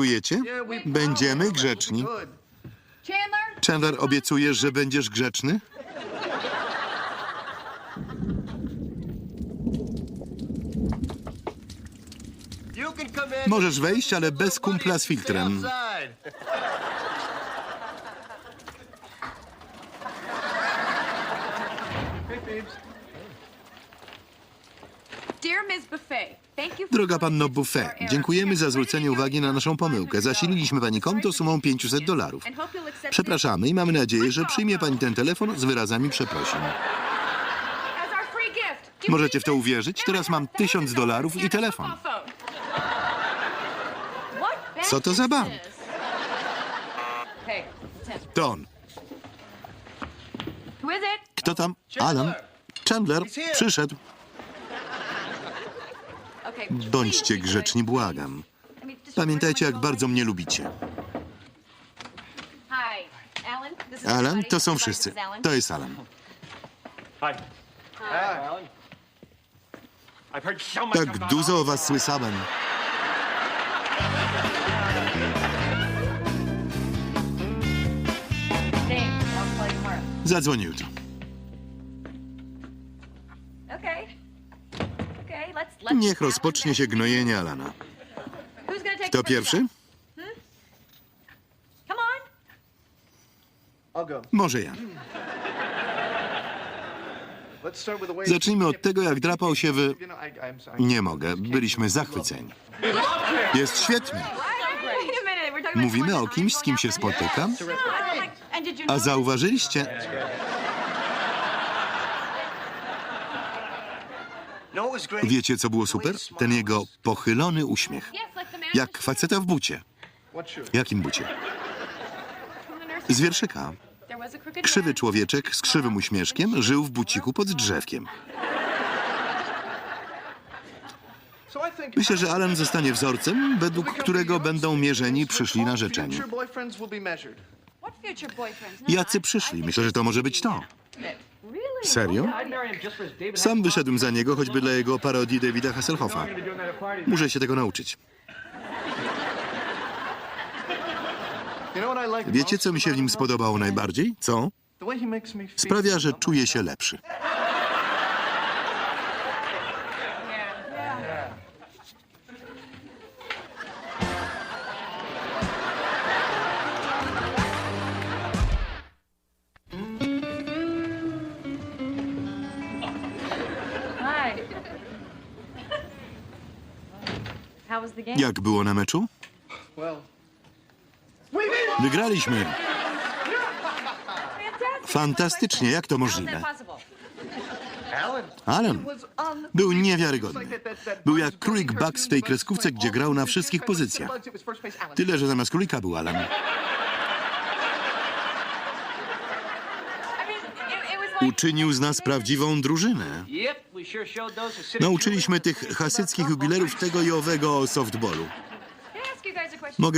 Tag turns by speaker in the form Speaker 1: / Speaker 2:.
Speaker 1: Dziękujecie? Będziemy grzeczni.
Speaker 2: Chandler,
Speaker 1: obiecujesz, że będziesz grzeczny? Możesz wejść, ale bez kumpla z filtrem. Droga panno Buffet, dziękujemy za zwrócenie uwagi na naszą pomyłkę. Zasililiśmy pani konto sumą 500 dolarów. Przepraszamy i mamy nadzieję, że przyjmie pani ten telefon z wyrazami przeprosin. Możecie w to uwierzyć? Teraz mam
Speaker 2: Never had
Speaker 1: 1000 dolarów i telefon. Co to za bank? To on.
Speaker 2: Who is it?
Speaker 1: Kto tam? Alan. Chandler przyszedł. Bądźcie grzeczni, błagam. Pamiętajcie, jak bardzo mnie lubicie.
Speaker 2: Alan.
Speaker 1: To są wszyscy. To jest Alan. Tak dużo o was słyszałem. Zadzwonię jutro. Niech rozpocznie się gnojenie Alana. Kto pierwszy? Może ja. Zacznijmy od tego, jak drapał się w... Nie mogę, byliśmy zachwyceni. Jest świetnie. Mówimy o kimś, z kim się spotykam, a zauważyliście... Wiecie, co było super? Ten jego pochylony uśmiech. Jak faceta w bucie. Jakim bucie? Z wierszyka. Krzywy człowieczek z krzywym uśmieszkiem żył w buciku pod drzewkiem. Myślę, że Alan zostanie wzorcem, według którego będą mierzeni przyszli narzeczeni.
Speaker 2: Boyfriends? No,
Speaker 1: Jacy przyszli? Myślę, że to może być to. Serio? Sam wyszedłem za niego, choćby dla jego parodii Davida Hasselhoffa. Muszę się tego nauczyć. Wiecie, co mi się w nim spodobało najbardziej? Co? Sprawia, że czuję się lepszy.
Speaker 2: Hi. How was the game?
Speaker 1: Jak było na meczu? Wygraliśmy. Fantastycznie, jak to możliwe? Alan był niewiarygodny. Był jak królik Bugs w tej kreskówce, gdzie grał na wszystkich pozycjach. Tyle, że zamiast królika był Alan. Uczynił z nas prawdziwą drużynę. Nauczyliśmy tych hasyckich jubilerów tego i owego o softballu. Mogę